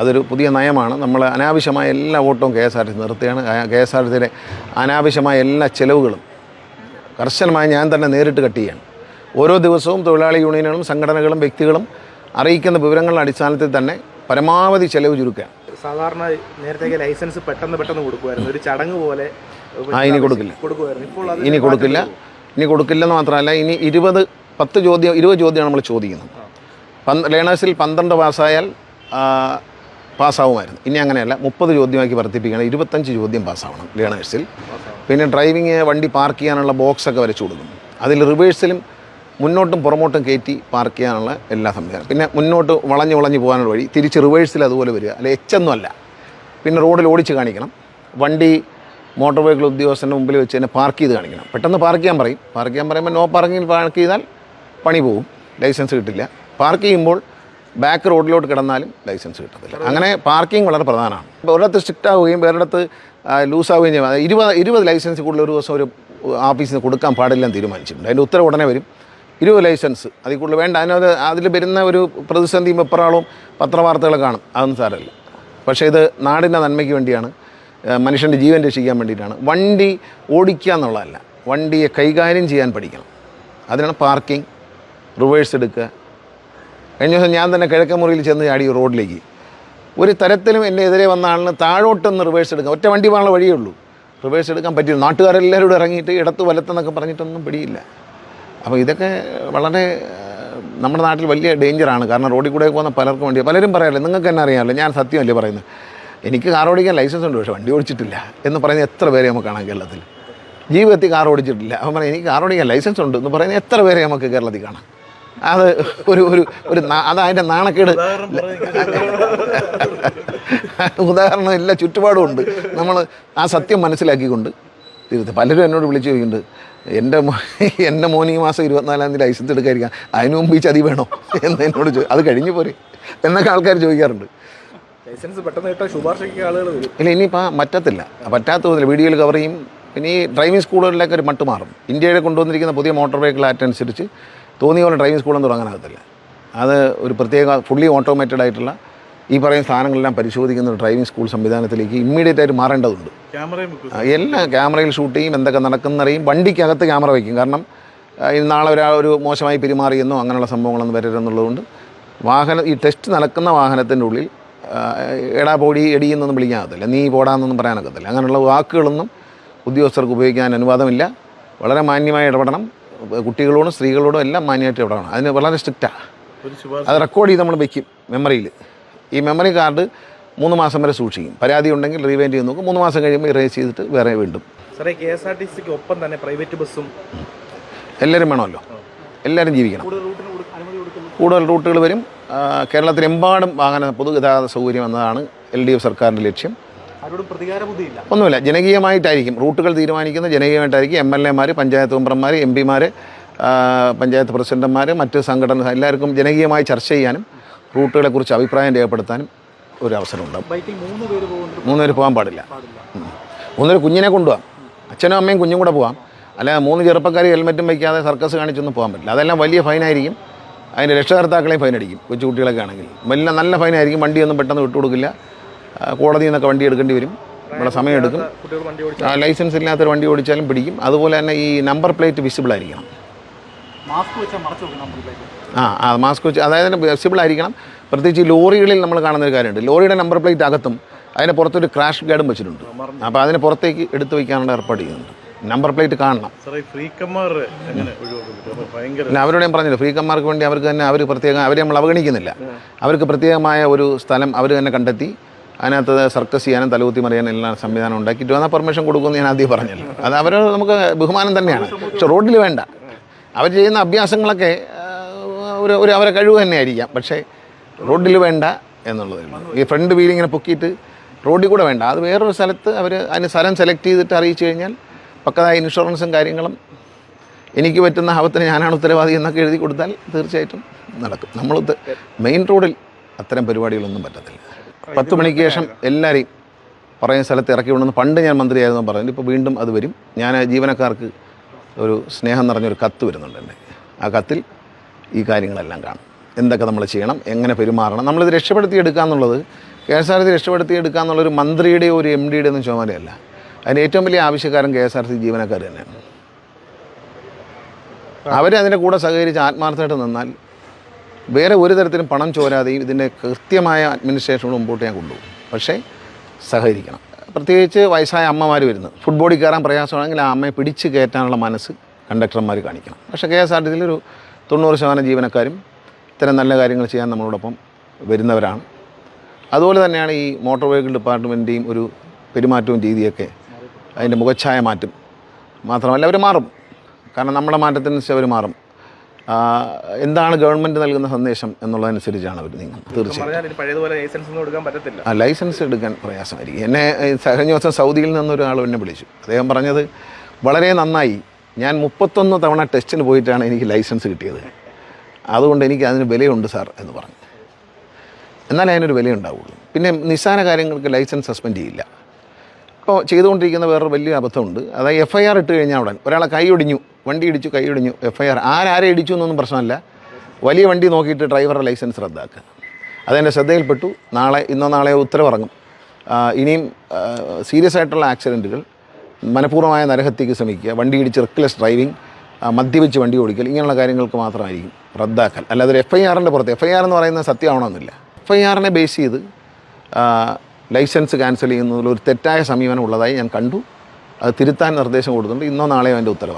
അതൊരു പുതിയ നയമാണ്. നമ്മൾ അനാവശ്യമായ എല്ലാ ഓട്ടവും K S R T C നിർത്തുകയാണ്. കെ എസ് ആർ ടി സിയിലെ അനാവശ്യമായ എല്ലാ ചെലവുകളും കർശനമായി ഞാൻ തന്നെ നേരിട്ട് കട്ട് ചെയ്യാണ്. ഓരോ ദിവസവും തൊഴിലാളി യൂണിയനുകളും സംഘടനകളും വ്യക്തികളും അറിയിക്കുന്ന വിവരങ്ങളുടെ അടിസ്ഥാനത്തിൽ തന്നെ പരമാവധി ചെലവ് ചുരുക്കുക സാധാരണ നേരത്തെ ലൈസൻസ് പെട്ടെന്ന് പെട്ടെന്ന് കൊടുക്കുമായിരുന്നു. ഒരു ചടങ്ങ് പോലെ ആ ഇനി കൊടുക്കില്ല. ഇനി കൊടുക്കില്ല. ഇനി കൊടുക്കില്ലെന്ന് മാത്രമല്ല ഇനി ഇരുപത് പത്ത് ചോദ്യം ഇരുപത് ചോദ്യമാണ് നമ്മൾ ചോദിക്കുന്നത്. പന്ത് ലേണേഴ്സിൽ പന്ത്രണ്ട് പാസ്സായാൽ പാസ്സാവുമായിരുന്നു. ഇനി അങ്ങനെയല്ല മുപ്പത് ചോദ്യമാക്കി വർദ്ധിപ്പിക്കണം ഇരുപത്തഞ്ച് ചോദ്യം പാസ്സാവണം ലേണേഴ്സിൽ. പിന്നെ ഡ്രൈവിങ് വണ്ടി പാർക്ക് ചെയ്യാനുള്ള ബോക്സൊക്കെ വരച്ചു കൊടുക്കും അതിൽ റിവേഴ്സിലും മുന്നോട്ടും പുറമോട്ടും കയറ്റി പാർക്ക് ചെയ്യാനുള്ള എല്ലാ സംവിധാനം. പിന്നെ മുന്നോട്ട് വളഞ്ഞ് വളഞ്ഞ് പോകാനുള്ള വഴി തിരിച്ച് റിവേഴ്സിൽ അതുപോലെ വരിക. അല്ലെ എച്ചൊന്നും അല്ല. പിന്നെ റോഡിൽ ഓടിച്ച് കാണിക്കണം. വണ്ടി മോട്ടോർ വെഹിക്കിൾ ഉദ്യോഗസ്ഥന്റെ മുമ്പിൽ വെച്ച് തന്നെ പാർക്ക് ചെയ്ത് കാണിക്കണം. പെട്ടെന്ന് പാർക്ക് ചെയ്യാൻ പറയും. പാർക്ക് ചെയ്യാൻ പറയുമ്പോൾ നോ പാർക്കിങ്ങിൽ പാർക്ക് ചെയ്താൽ പണി പോകും ലൈസൻസ് കിട്ടില്ല. പാർക്ക് ചെയ്യുമ്പോൾ ബാക്ക് റോഡിലോട്ട് കിടന്നാലും ലൈസൻസ് കിട്ടത്തില്ല. അങ്ങനെ പാർക്കിംഗ് വളരെ പ്രധാനമാണ്. ഇപ്പോൾ ഒരിടത്ത് സ്ട്രിക്റ്റ് ആവുകയും വേറൊരിടത്ത് ലൂസ് ആവുകയും ചെയ്യും. ഇരുപത് ഇരുപത് ലൈസൻസ് കൂടുതൽ ഒരു ദിവസം ഒരു ഓഫീസിൽ നിന്ന് കൊടുക്കാൻ പാടില്ലെന്ന് തീരുമാനിച്ചിട്ടുണ്ട്. അതിന്റെ ഉത്തരവ് ഉടനെ വരും. ഇരുപത് ലൈസൻസ് അതിൽ കൂടുതൽ വേണ്ട. അതിനകത്ത് അതിൽ വരുന്ന ഒരു പ്രതിസന്ധിയും എപ്പറാളും പത്രവാർത്തകൾ കാണും. അതൊന്നും സാരമില്ല. പക്ഷേ ഇത് നാടിന്റെ നന്മയ്ക്ക് വേണ്ടിയാണ് മനുഷ്യന്റെ ജീവൻ രക്ഷിക്കാൻ വേണ്ടിയിട്ടാണ്. വണ്ടി ഓടിക്കുക എന്നുള്ളതല്ല. വണ്ടിയെ കൈകാര്യം ചെയ്യാൻ പഠിക്കണം. അതിനാണ് പാർക്കിംഗ് റിവേഴ്സ് എടുക്കുക കഴിഞ്ഞ ദിവസം ഞാൻ തന്നെ കിഴക്കമുറിയിൽ ചെന്ന് ചാടി റോഡിലേക്ക്. ഒരു തരത്തിലും എന്റെ എതിരെ വന്ന ആളിന് താഴോട്ടൊന്ന് റിവേഴ്സ് എടുക്കാം ഒറ്റ വണ്ടി പോകാനുള്ള വഴിയേ ഉള്ളൂ. റിവേഴ്സ് എടുക്കാൻ പറ്റില്ല നാട്ടുകാരെല്ലാവരും കൂടെ ഇറങ്ങിയിട്ട് ഇടത്ത് വലത്തെന്നൊക്കെ പറഞ്ഞിട്ടൊന്നും പിടിയില്ല. അപ്പോൾ ഇതൊക്കെ വളരെ നമ്മുടെ നാട്ടിൽ വലിയ ഡേഞ്ചറാണ് കാരണം റോഡിൽ കൂടെ പോകുന്ന പലർക്കും വേണ്ടി പലരും പറയാമല്ലോ നിങ്ങൾക്ക് തന്നെ അറിയാമല്ലോ ഞാൻ സത്യമല്ലേ പറയുന്നത്? എനിക്ക് കാർ ഓടിക്കാൻ ലൈസൻസ് ഉണ്ട് പക്ഷേ വണ്ടി ഓടിച്ചിട്ടില്ല എന്ന് പറയുന്ന എത്ര പേരെ നമുക്ക് കാണാം കേരളത്തിൽ? ജീവിതത്തിൽ കാർ ഓടിച്ചിട്ടില്ല. അവൻ പറയാം എനിക്ക് കാർ ഓടിക്കാൻ ലൈസൻസ് ഉണ്ട് എന്ന് പറയുന്ന എത്ര പേരെ നമുക്ക് കേരളത്തിൽ കാണാം? അത് ഒരു ഒരു ഒരു അത് അതിന്റെ നാണക്കേട്. ഉദാഹരണം എല്ലാ ചുറ്റുപാടും ഉണ്ട്. നമ്മൾ ആ സത്യം മനസ്സിലാക്കിക്കൊണ്ട് തിരുത്ത് പലരും എന്നോട് വിളിച്ചു ചോദിക്കുന്നുണ്ട് എന്റെ എന്റെ മോൻ ഈ മാസം ഇരുപത്തിനാലാം തീയതി ലൈസൻസ് എടുക്കാതിരിക്കാം അതിനു മുമ്പ് ഈ ചതി വേണോ? എന്ന് എന്നോട് ചോദിച്ചു അത് കഴിഞ്ഞു പോരെ എന്നൊക്കെ ആൾക്കാർ ചോദിക്കാറുണ്ട്. ലൈസൻസ് പെട്ടെന്ന് കിട്ടാൻ ശുപാർശയ്ക്ക് ആളുകൾ വരും. ഇല്ല ഇനിയിപ്പോൾ പറ്റത്തില്ല. പറ്റാത്ത തോതില്ല വീഡിയോയിൽ കവർ ചെയ്യും. പിന്നെ ഈ ഡ്രൈവിംഗ് സ്കൂളുകളിലൊക്കെ ഒരു മട്ട് മാറും. ഇന്ത്യയിൽ കൊണ്ടുവന്നിരിക്കുന്ന പുതിയ മോട്ടോർ വെഹിക്കിൾ ആക്ട് അനുസരിച്ച് തോന്നിയ പോലെ ഡ്രൈവിംഗ് സ്കൂളൊന്നും തുടങ്ങാനാകത്തില്ല. അത് ഒരു പ്രത്യേക ഫുള്ളി ഓട്ടോമേറ്റഡ് ആയിട്ടുള്ള ഈ പറയുന്ന സാധനങ്ങളെല്ലാം പരിശോധിക്കുന്ന ഒരു ഡ്രൈവിംഗ് സ്കൂൾ സംവിധാനത്തിലേക്ക് ഇമ്മീഡിയറ്റ് ആയിട്ട് മാറേണ്ടതുണ്ട്. എല്ലാ ക്യാമറയിൽ ഷൂട്ട് ചെയ്യും എന്തൊക്കെ നടക്കുന്നറിയും വണ്ടിക്കകത്ത് ക്യാമറ വയ്ക്കും കാരണം നാളെ ഒരാൾ ഒരു മോശമായി പെരുമാറിയെന്നോ അങ്ങനെയുള്ള സംഭവങ്ങളൊന്നും വരരുതെന്നുള്ളതുകൊണ്ട് വാഹനം ഈ ടെസ്റ്റ് നടക്കുന്ന വാഹനത്തിന്റെ ഉള്ളിൽ എടാ പോടി എടിയെന്നൊന്നും വിളിക്കാനാകത്തില്ല. നീ പോടാന്നൊന്നും പറയാനൊക്കത്തില്ല അങ്ങനെയുള്ള വാക്കുകളൊന്നും ഉദ്യോഗസ്ഥർക്ക് ഉപയോഗിക്കാൻ അനുവാദമില്ല. വളരെ മാന്യമായി ഇടപെടണം. കുട്ടികളോടും സ്ത്രീകളോടും എല്ലാം മാന്യമായിട്ട് ഇടപെടണം അതിന് വളരെ സ്ട്രിക്റ്റാണ് അത് റെക്കോർഡ് ചെയ്ത് നമ്മൾ വയ്ക്കും മെമ്മറിയിൽ ഈ മെമ്മറി കാർഡ് മൂന്ന് മാസം വരെ സൂക്ഷിക്കും. പരാതി ഉണ്ടെങ്കിൽ റീവൈൻഡ് ചെയ്ത് നോക്കും. മൂന്ന് മാസം കഴിയുമ്പോൾ ഇറേസ് ചെയ്തിട്ട് വേറെ വീണ്ടും. സാറേ കെ എസ് ആർ ടി സിക്ക് ഒപ്പം തന്നെ പ്രൈവറ്റ് ബസ്സും എല്ലാവരും വേണമല്ലോ. എല്ലാവരും ജീവിക്കണം. കൂടുതൽ റൂട്ടുകൾ വരും. കേരളത്തിലെമ്പാടും വാഹന പൊതുഗതാഗത സൗകര്യം എന്നതാണ് എൽ ഡി എഫ് സർക്കാരിന്റെ ലക്ഷ്യം. ഒന്നുമില്ല. ജനകീയമായിട്ടായിരിക്കും. റൂട്ടുകൾ തീരുമാനിക്കുന്ന ജനകീയമായിട്ടായിരിക്കും എം എൽ എമാർ പഞ്ചായത്ത് മെമ്പർമാർ എം പിമാർ പഞ്ചായത്ത് പ്രസിഡന്റുമാർ മറ്റ് സംഘടന എല്ലാവർക്കും ജനകീയമായി ചർച്ച ചെയ്യാനും റൂട്ടുകളെക്കുറിച്ച് അഭിപ്രായം രേഖപ്പെടുത്താനും ഒരു അവസരം ബൈക്കിൽ മൂന്ന് പേര് പോകാൻ പാടില്ല. ഉം. കുഞ്ഞിനെ കൊണ്ടുപോകാം. അച്ഛനും അമ്മയും കുഞ്ഞും കൂടെ പോകാം. അല്ല മൂന്ന് ചെറുപ്പക്കാർ ഹെൽമെറ്റും വയ്ക്കാതെ സർക്കസ് കാണിച്ചൊന്നും പോകാൻ പറ്റില്ല. അതെല്ലാം വലിയ ഫൈനായിരിക്കും. അതിന്റെ രക്ഷകർത്താക്കളെയും ഫൈനടിക്കും. കൊച്ചു കുട്ടികളൊക്കെ ആണെങ്കിൽ. വലിയ നല്ല ഫൈനായിരിക്കും. വണ്ടിയൊന്നും പെട്ടെന്ന് വിട്ടുകൊടുക്കില്ല. കോടതിയിൽ നിന്നൊക്കെ വണ്ടി എടുക്കേണ്ടി വരും. ഇവിടെ സമയമെടുക്കും എടുക്കും. ആ, ലൈസൻസ് ഇല്ലാത്തൊരു വണ്ടി ഓടിച്ചാലും പിടിക്കും. അതുപോലെ തന്നെ ഈ നമ്പർ പ്ലേറ്റ് വിസിബിൾ ആയിരിക്കണം. ആ ആ മാസ്ക് വെച്ച് അതായത് വിസിബിൾ ആയിരിക്കണം. പ്രത്യേകിച്ച് ഈ ലോറികളിൽ നമ്മൾ കാണുന്ന ഒരു കാര്യമുണ്ട്. ലോറിയുടെ നമ്പർ പ്ലേറ്റ് അകത്തും അതിന് പുറത്തൊരു ക്രാഷ് ഗാർഡും വെച്ചിട്ടുണ്ട്. അപ്പോൾ അതിന് പുറത്തേക്ക് എടുത്തു വയ്ക്കാനുള്ള ഏർപ്പാട് ചെയ്യുന്നുണ്ട്. നമ്പർ പ്ലേറ്റ് കാണണം. പിന്നെ അവരോട് ഞാൻ പറഞ്ഞില്ല ഫ്രീക്കന്മാർക്ക് വേണ്ടി അവർക്ക് തന്നെ അവർ പ്രത്യേകം അവരെ നമ്മൾ അവഗണിക്കുന്നില്ല. അവർക്ക് പ്രത്യേകമായ ഒരു സ്ഥലം അവർ തന്നെ കണ്ടെത്തി. അതിനകത്ത് സർക്കസ് ചെയ്യാനും തലകുത്തി മറിയാനും എല്ലാം സംവിധാനം ഉണ്ടാക്കിയിട്ട് വന്നാൽ പെർമിഷൻ കൊടുക്കുമെന്ന് ഞാൻ ആദ്യം പറഞ്ഞല്ലോ. അത് അവർ നമുക്ക് ബഹുമാനം തന്നെയാണ്. പക്ഷെ റോഡിൽ വേണ്ട. അവർ ചെയ്യുന്ന അഭ്യാസങ്ങളൊക്കെ ഒരു ഒരു അവരെ കഴിവ് തന്നെയായിരിക്കാം. പക്ഷേ റോഡിൽ വേണ്ട എന്നുള്ളതേ ഈ ഫ്രണ്ട് വീൽ ഇങ്ങനെ പൊക്കിയിട്ട് റോഡിൽ കൂടെ വേണ്ട. അത് വേറൊരു സ്ഥലത്ത് അവർ അതിന് സ്ഥലം സെലക്ട് ചെയ്തിട്ട് അറിയിച്ചു കഴിഞ്ഞാൽ പക്കതായ ഇൻഷുറൻസും കാര്യങ്ങളും എനിക്ക് പറ്റുന്ന ആപത്തിന് ഞാനാണ് ഉത്തരവാദി എന്നൊക്കെ എഴുതി കൊടുത്താൽ തീർച്ചയായിട്ടും നടക്കും. നമ്മൾ മെയിൻ റോഡിൽ അത്തരം പരിപാടികളൊന്നും പറ്റത്തില്ല. പത്ത് മണിക്ക് ശേഷം എല്ലാവരെയും പറയുന്ന സ്ഥലത്ത് ഇറക്കി വിടുന്നു പണ്ട് ഞാൻ മന്ത്രിയായിരുന്നു പറഞ്ഞു ഇപ്പോൾ വീണ്ടും അത് വരും. ഞാൻ ജീവനക്കാർക്ക് ഒരു സ്നേഹം നിറഞ്ഞൊരു കത്ത് വരുന്നുണ്ട് എന്റെ. ആ കത്തിൽ ഈ കാര്യങ്ങളെല്ലാം കാണും. എന്തൊക്കെ നമ്മൾ ചെയ്യണം എങ്ങനെ പെരുമാറണം നമ്മളിത് രക്ഷപ്പെടുത്തി എടുക്കുക എന്നുള്ളത് കെ എസ് ആർ ടി രക്ഷപ്പെടുത്തിയെടുക്കുക എന്നുള്ളൊരു മന്ത്രിയുടെയോ ഒരു എം ഡിയുടെ ഒന്നും ചുമതലയല്ല. അതിന് ഏറ്റവും വലിയ ആവശ്യക്കാരൻ കെ എസ് ആർ ടി ജീവനക്കാർ തന്നെയാണ്. അവരതിന്റെ കൂടെ സഹകരിച്ച് ആത്മാർത്ഥമായിട്ട് നിന്നാൽ വേറെ ഒരു തരത്തിലും പണം ചോരാതെയും ഇതിന്റെ കൃത്യമായ അഡ്മിനിസ്ട്രേഷൻ മുമ്പോട്ട് ഞാൻ കൊണ്ടുപോകും. പക്ഷേ സഹകരിക്കണം. പ്രത്യേകിച്ച് വയസ്സായ അമ്മമാർ വരുന്നത്. ഫുട്ബോളിൽ കയറാൻ പ്രയാസമാണെങ്കിൽ ആ അമ്മയെ പിടിച്ച് കയറ്റാനുള്ള മനസ്സ് കണ്ടക്ടർമാർ കാണിക്കണം. പക്ഷേ കെ എസ് ആർ ടി സിയിൽ ഒരു തൊണ്ണൂറ് ശതമാനം ജീവനക്കാരും ഇത്തരം നല്ല കാര്യങ്ങൾ ചെയ്യാൻ നമ്മളോടൊപ്പം വരുന്നവരാണ്. അതുപോലെ തന്നെയാണ് ഈ മോട്ടോർ വെഹിക്കിൾ ഡിപ്പാർട്ട്മെന്റിന്റെയും ഒരു പെരുമാറ്റവും രീതിയൊക്കെ അതിന്റെ മുഖച്ഛായ മാറ്റും. മാത്രമല്ല അവർ മാറും. കാരണം നമ്മുടെ മാറ്റത്തിനനുസരിച്ച് അവർ മാറും. എന്താണ് ഗവൺമെന്റ് നൽകുന്ന സന്ദേശം എന്നുള്ളതനുസരിച്ചാണ് അവർ നീങ്ങുന്നത്. തീർച്ചയായും. ആ ലൈസൻസ് എടുക്കാൻ പ്രയാസമായിരിക്കും. എന്നെ കഴിഞ്ഞ ദിവസം സൗദിയിൽ നിന്നൊരാൾ എന്നെ വിളിച്ചു. അദ്ദേഹം പറഞ്ഞത് വളരെ നന്നായി. ഞാൻ മുപ്പത്തൊന്ന് തവണ ടെസ്റ്റിന് പോയിട്ടാണ് എനിക്ക് ലൈസൻസ് കിട്ടിയത്. അതുകൊണ്ട് എനിക്ക് അതിന് വിലയുണ്ട് സാർ എന്ന് പറഞ്ഞു. എന്നാലേ അതിനൊരു വിലയുണ്ടാവുള്ളൂ. പിന്നെ നിസ്സാര കാര്യങ്ങൾക്ക് ലൈസൻസ് സസ്പെൻഡ് ചെയ്യില്ല. ഇപ്പോൾ ചെയ്തുകൊണ്ടിരിക്കുന്ന വേറൊരു വലിയ അബദ്ധമുണ്ട്. അതായത് എഫ് ഐ ആർ ഇട്ട് കഴിഞ്ഞാൽ ഉടൻ ഒരാളെ കൈ ഒടിഞ്ഞു വണ്ടി ഇടിച്ചു കൈ ഇടിഞ്ഞു എഫ് ഐ ആർ ആരാരെ ഇടിച്ചു എന്നൊന്നും പ്രശ്നമല്ല. വലിയ വണ്ടി നോക്കിയിട്ട് ഡ്രൈവറുടെ ലൈസൻസ് റദ്ദാക്കുക. അതെന്റെ ശ്രദ്ധയിൽപ്പെട്ടു. നാളെ ഇന്നോ നാളെയോ ഉത്തരവിറങ്ങും. ഇനിയും സീരിയസ് ആയിട്ടുള്ള ആക്സിഡന്റുകൾ മനഃപൂർവമായ നരഹത്യക്ക് ശ്രമിക്കുക. വണ്ടി ഇടിച്ച് റിക്ലെസ് ഡ്രൈവിംഗ് മദ്യപിച്ച് വണ്ടി ഓടിക്കൽ ഇങ്ങനെയുള്ള കാര്യങ്ങൾക്ക് മാത്രമായിരിക്കും റദ്ദാക്കൽ. അല്ലാതെ ഒരു എഫ് ഐ ആറിന്റെ പുറത്ത് എഫ് ഐ ആർ എന്ന് പറയുന്നത് സത്യമാവണമെന്നില്ല. എഫ് ഐ ആറിനെ ബേസ് ചെയ്ത് ലൈസൻസ് ക്യാൻസൽ ചെയ്യുന്നതിൽ ഒരു തെറ്റായ സമീപനം ഉള്ളതായി ഞാൻ കണ്ടു. അത് തിരുത്താൻ നിർദ്ദേശം കൊടുത്തിട്ടുണ്ട്. ഇന്നോ നാളെയോ അതിന്റെ ഉത്തരവ്